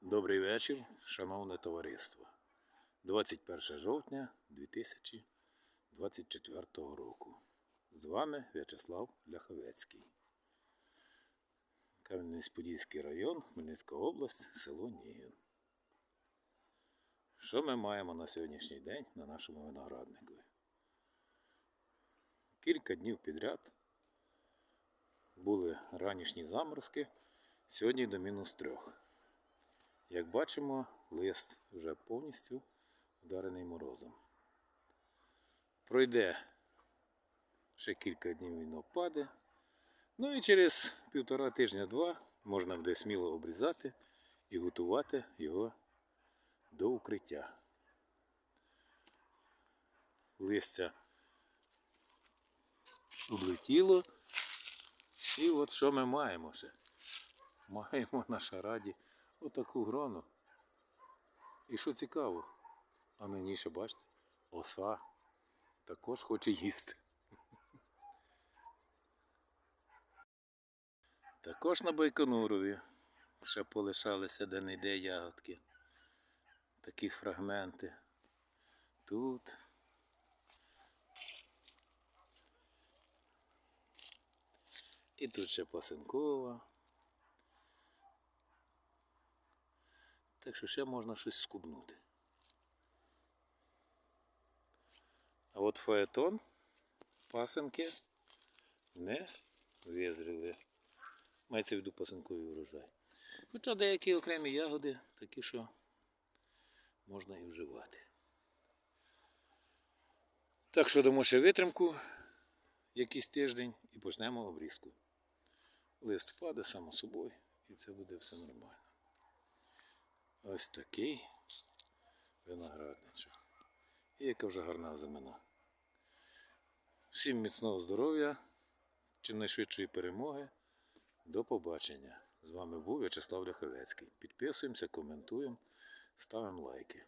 Добрий вечір, шановне товариство. 21 жовтня 2024 року. З вами В'ячеслав Ляховецький. Кам'янець-Подільський район, Хмельницька область, село Нігін. Що ми маємо на сьогоднішній день на нашому винограднику? Кілька днів підряд були ранішні заморозки, сьогодні до мінус трьох. Як бачимо, лист вже повністю вдарений морозом. Пройде ще кілька днів він опаде. Ну і через півтора тижня-два можна буде сміло обрізати і готувати його до укриття. Листя облетіло. І от що ми маємо ще? Маємо на шараді отаку грону. І що цікаво, а на ній ще бачите, оса також хоче їсти. Також на Байконурові ще полишалися де-не-де ягодки. Такі фрагменти. Тут. І тут ще пасинкова. Так що ще можна щось скубнути. А от фаетон, пасинки не визріли. Мається в виду пасинковий урожай. Хоча деякі окремі ягоди такі, що можна і вживати. Так що дамо ще витримку якийсь тиждень і почнемо обрізку. Лист впаде само собою і це буде все нормально. Ось такий виноградничок. І яка вже гарна зимина. Всім міцного здоров'я, чим найшвидшої перемоги. До побачення. З вами був В'ячеслав Ляховецький. Підписуємося, коментуємо, ставимо лайки.